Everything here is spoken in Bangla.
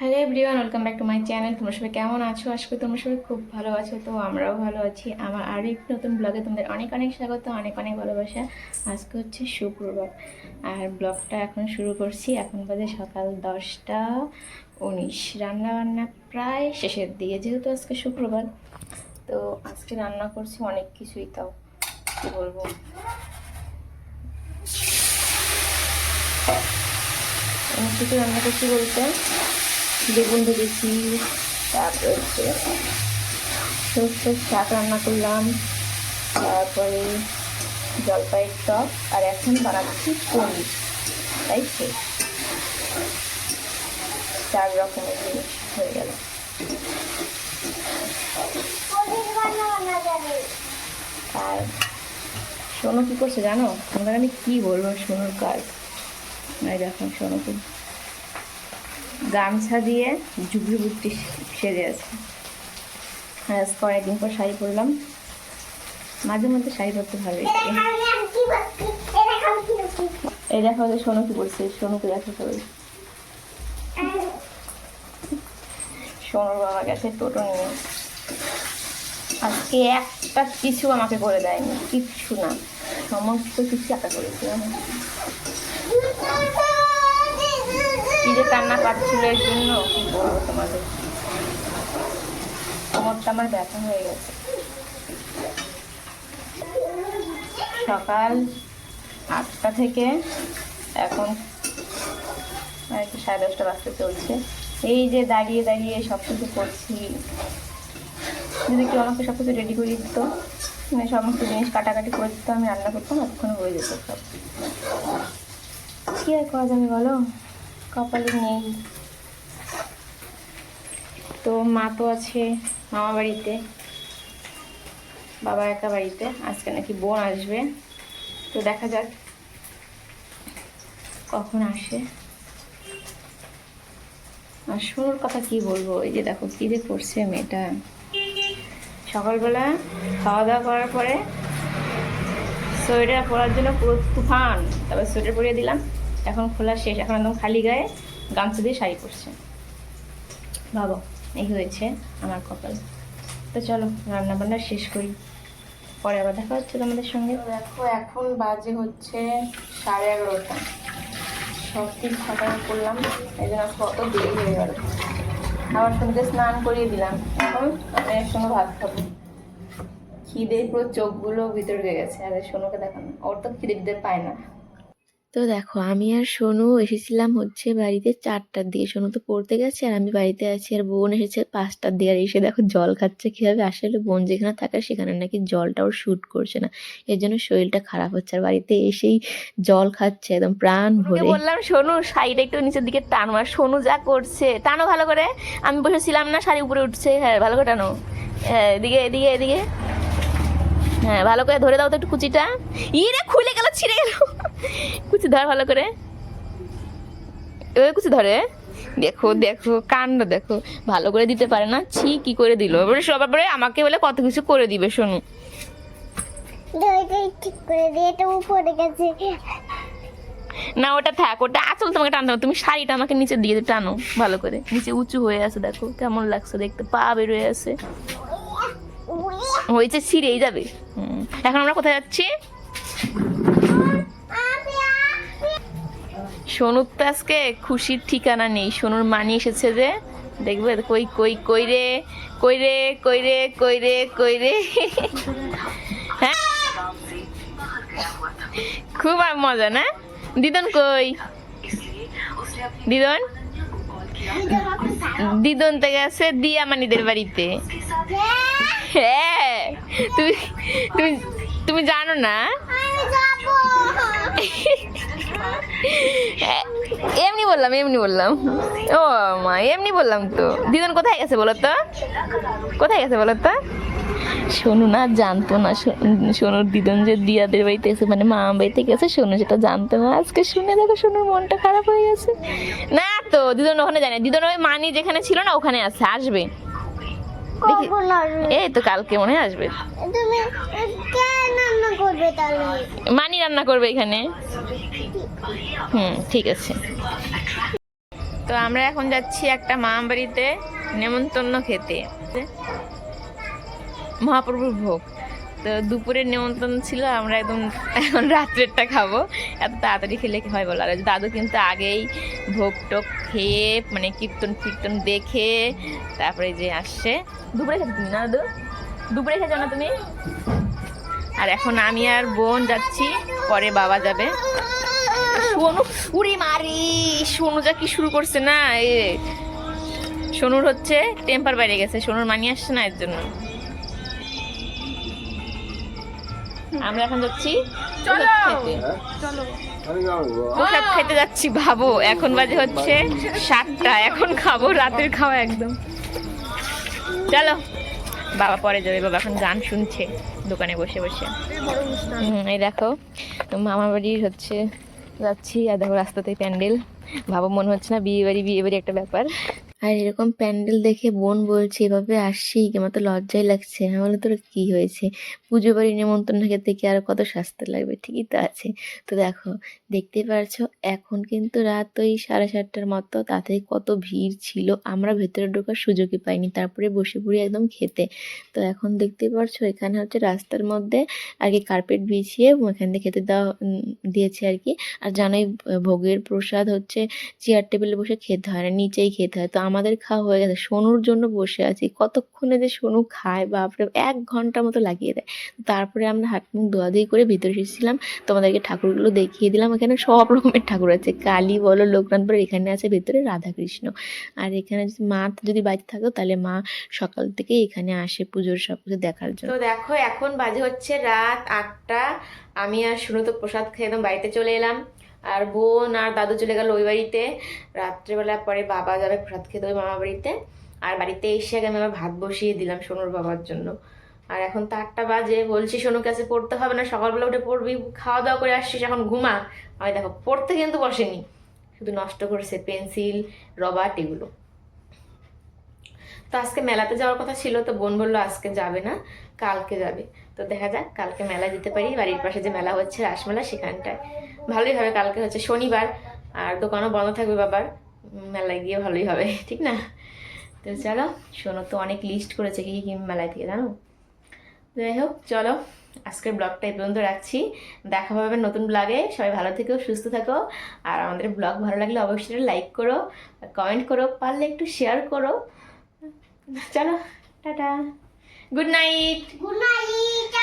Hello everyone, welcome back to my channel. তোমরা সবাই কেমন আছো? আশা করি তোমরা সবাই খুব ভালো আছো, তো আমরাও ভালো আছি। আমার আরও একটি নতুন ব্লগে তোমাদের অনেক অনেক স্বাগত, অনেক অনেক ভালোবাসা। আজকে হচ্ছে শুক্রবার, আর ব্লগটা এখন শুরু করছি। এখন বাজে সকাল দশটা উনিশ। রান্নাবান্না প্রায় শেষের দিকে, যেহেতু আজকে শুক্রবার, তো আজকে রান্না করছি অনেক কিছুই, তাও কী বলব? অনেক কিছু রান্না করছি বলতে। বেগুন ভেজেছি তারপরে হচ্ছে সর্ষের শাক রান্না করলাম তারপরে জলপাইয়ের টক আর এখন বানাচ্ছি পনির। তাই তো? চার রকমের জিনিস হয়ে গেল। আর সোনু কী করছে জানো? তোমাদের আমি কী বলব সোনুর কাজ। মানে দেখো সোনুকে গামছা দিয়ে ঝুবড়ি বুটটি সেজে আছে। আজকে অনেকদিন পর শাড়ি পরলাম। মাঝে মধ্যে শাড়ি পরতে ভালো এই দেখো যে সোনু কি বলছে সোনুকে দেখো সবাই সোনুর বাবা গেছে টোটো নিয়ে। আজকে একটা কিছু আমাকে করে দেয়নি, কিচ্ছু না। সমস্ত কিছু একা করেছি আমি কি যে কান্না পাচ্ছিল এর জন্য কি বলব তোমাদের। কোমরটা আমার ব্যথা হয়ে গেছে। সকাল আটটা থেকে এখন সাড়ে দশটা বাজতে চলছে। এই যে দাঁড়িয়ে দাঁড়িয়ে সব কিছু করছি। যদি কেউ আমাকে সব কিছু রেডি করে দিত মানে সমস্ত জিনিস কাটাকাটি করে দিত, আমি রান্না করতাম এতক্ষণ হয়ে যেত সব। কী আর করা যাবে বলো? কপালে নেই। তো মা তো আছে মামা বাড়িতে। বাবা একা বাড়িতে। আজকে নাকি বোন আসবে। তো দেখা যাক কখন আসে। আর শুনুর কথা কি বলব? এই যে দেখো, কী যে করছে মেয়েটা। সকালবেলা খাওয়া দাওয়া করার পরে সোয়েটার পরার জন্য পুরো তুফান। তারপর সোয়েটার পরিয়ে দিলাম। এখন খোলা শেষ, এখন একদম খালি গায়ে গামছা দিয়ে শাড়ি পরছে। ভাবো এই হয়েছে আমার কপাল। তো চলো রান্না বান্না শেষ করি। পরে আবার দেখা হচ্ছে তোমাদের সঙ্গে। দেখো, এখন বাজে হচ্ছে সাড়ে এগারোটা। সব ঠিক ফাঁকা করলাম, এই জন্য কত দেরি হয়ে গেল। আবার সঙ্গে স্নান করিয়ে দিলাম। এখন আমি এর ভাত খাব। খিদে পুরো চোখগুলো ভিতরে গেছে, আর সোনুকে দেখানো। ওর তো খিদে পায় না। তো দেখো আমি আর সোনু এসেছিলাম হচ্ছে বাড়িতে চারটার দিকে। সোনু তো পড়তে গেছে আর আমি বাড়িতে আছি আর বোন এসেছে পাঁচটার দিকে। আর এসে দেখো জল খাচ্ছে কীভাবে আসলে বোন যেখানে থাকে সেখানে নাকি জলটা ওর শ্যুট করছে না। এর জন্য শরীরটা খারাপ হচ্ছে। আর বাড়িতে এসেই জল খাচ্ছে একদম প্রাণ ভরে। বললাম সোনু শাড়িটা একটু নিচের দিকে টানো আর সোনু যা করছে টানো ভালো করে। আমি বসেছিলাম না শাড়ি উপরে উঠছে। হ্যাঁ ভালো করে টানো। হ্যাঁ এদিকে এদিকে এদিকে। হ্যাঁ ভালো করে ধরে দাও তো একটু কুচিটা। ইরে খুলে গেল ছিঁড়ে গেল। কুচি ধর ভালো করে। এবার কুচি ধরে? দেখো দেখো কাণ্ড দেখো। ভালো করে দিতে পারে না ছি কি করে দিল? এবারে সবার পরে আমাকে বলে কত কিছু করে দিবে শোনো। ঠিক করে দিয়ে এটা উপরে গেছে। না ওটা থাক ওটা আসল তোমাকে টানতে হবে। তুমি শাড়িটা আমাকে নিচে দিয়ে টানো ভালো করে। নিচে উঁচু হয়ে আছে দেখো কেমন লাগছে দেখতে পা বেরোয় আছে। হয়েছে ছিঁড়েই যাবে। হুম। এখন আমরা কোথায় যাচ্ছি? সোনুর তো আজকে খুশির ঠিকানা নেই। সোনুর মানি এসেছে যে, দেখবে, কই কই কই রে কই রে কই রে কই রে কই রে। হ্যাঁ? খুব মজা, না? দিদন কই? দিদন? দিদন তো গেছে দিয়া মানিদের বাড়িতে। হ্যাঁ তুমি তুমি তুমি জানো না? এমনি বললাম এমনি বললাম। ও মা এমনি বললাম তো। দিদন কোথায় গেছে বলো তো? কোথায় গেছে বলো তো? সোনু না জানতো না সোনুর দিদন যে দিয়াদের বাড়িতে গেছে মানে মা বাড়িতে গেছে সোনু সেটা জানতো না। আজকে শুনে দেখো সোনুর মনটা খারাপ হয়ে গেছে। না তো দিদন ওখানে জানে। দিদন ওই মানি যেখানে ছিল না ওখানে আছে আসবে। এই তো কালকে মনে আসবে। তুমি কে রান্না করবে তাহলে? মানি রান্না করবে এখানে। হুম, ঠিক আছে। তো আমরা এখন যাচ্ছি একটা মা বাড়িতে নেমন্তন্ন খেতে। মহাপ্রভুর ভোগ। তো দুপুরের নেমন্তন্ন ছিল, আমরা একদম এখন রাত্রেরটা খাব। এত তাড়াতাড়ি খেলে কি হয় বলো? আর দাদু কিন্তু আগেই ভোগ টোক খেয়ে মানে কীর্তন ফির্তন দেখে তারপরে যে আসছে। দুপুরে খেতে তুমি না, দাদু? দুপুরে খেয়েছো না তুমি? আর এখন আমি আর বোন যাচ্ছি, পরে বাবা যাবে। সোনু উড়ি মারি। সোনু যা কি শুরু করছে না এ। সোনুর হচ্ছে টেম্পার বাইরে গেছে সোনুর মানি আসছে না এর জন্য। আমরা এখন যাচ্ছি প্রসাদ খেতে। যাচ্ছি ভাবো। এখন বাজে হচ্ছে সাতটা এখন খাব রাতের খাওয়া একদম। চলো বাবা পরে যাবে বাবা এখন গান শুনছে দোকানে বসে বসে। হুম, এই দেখো মামা বাড়ির হচ্ছে যাচ্ছি আর দেখো রাস্তাতে প্যান্ডেল। ভাবো মনে হচ্ছে না বিয়ে বাড়ি বিয়ে বাড়ি একটা ব্যাপার। আর এরকম প্যান্ডেল দেখে বোন বলছে, এভাবে আসছি আমার তো লজ্জাই লাগছে আমি বলে, তোর কি হয়েছে? পুজো বাড়ি নেমন্তন্ন খেতে কি আর কত সাজতে লাগবে? ঠিকই তো আছে। তো দেখো, দেখতে পারছ, এখন কিন্তু রাত ওই সাড়ে সাতটার মতো, তাতে কত ভিড় ছিল, আমরা ভেতরে ঢোকার সুযোগই পাইনি, তারপরে বসে পড়ি একদম খেতে। তো এখন দেখতেই পারছ, এখানে হচ্ছে রাস্তার মধ্যে আর কি কার্পেট বিছিয়ে এখান থেকে খেতে দেওয়া দিয়েছে আর কি। আর জানোই, ভোগের প্রসাদ হচ্ছে, চেয়ার টেবিলে বসে খেতে হয় না, নিচেই খেতে হয়। তো আমাদের খাওয়া হয়ে গেছে, সোনুর জন্য বসে আছি। কতক্ষণে যে সোনু খায়, বাপরে, এক ঘণ্টা মতো লাগিয়ে দেয়। তারপরে আমরা হাত মুখ ধোয়াধুয়ি করে ভিতরে এসেছিলাম। তোমাদেরকে ঠাকুরগুলো দেখিয়ে দিলাম। এখানে সব রকমের ঠাকুর আছে। কালী বলো, লোকনাথপুরের এখানে আছে, ভেতরে রাধাকৃষ্ণ। আর এখানে যদি মা যদি বাড়িতে থাকো, তাহলে মা সকাল থেকে এখানে আসে পুজোর সব কিছু দেখার জন্য। তো দেখো, এখন বাজে হচ্ছে রাত আটটা। আমি আর শুনো তো প্রসাদ খেয়ে একদম বাড়িতে চলে এলাম। আর বোন আর দাদু চলে গেল ওই বাড়িতে। রাত্রেবেলা পরে বাবা যাবে প্রসাদ খেতে ওই মামা বাড়িতে। আর বাড়িতে এসে আগে আমি আবার ভাত বসিয়ে দিলাম সোনুর বাবার জন্য। আর এখন তো আটটা বাজে, বলছি সোনু কাছে পড়তে হবে না, সকালবেলা উঠে পড়বি, খাওয়া দাওয়া করে আসছিস, এখন ঘুমা। আমি দেখো, পড়তে কিন্তু বসেনি। শুধু নষ্ট করেছে পেন্সিল, রবার্ট, এগুলো। তো আজকে মেলাতে যাওয়ার কথা ছিল, তো বোন বলল আজকে যাবে না, কালকে যাবে। তো দেখা যাক, কালকে মেলা যেতে পারি, বাড়ির পাশে যে মেলা হচ্ছে, রাসমেলা সেখানটায়। ভালোই হবে, কালকে হচ্ছে শনিবার, আর দোকানও বন্ধ থাকবে বাবার মেলায় গিয়ে ভালোই হবে, ঠিক না? তো চলো, শোনো তো অনেক লিস্ট করেছে, কি কি মেলায় থেকে, জানো? যাই হোক, চলো, আজকের ব্লগটা এই পর্যন্ত রাখছি। দেখা পাবে নতুন ব্লগে সবাই ভালো থেকো, সুস্থ থাকো। আর আমাদের ব্লগ ভালো লাগলে অবশ্যই লাইক করো কমেন্ট করো, পারলে একটু শেয়ার করো। চলো tata. Good night good night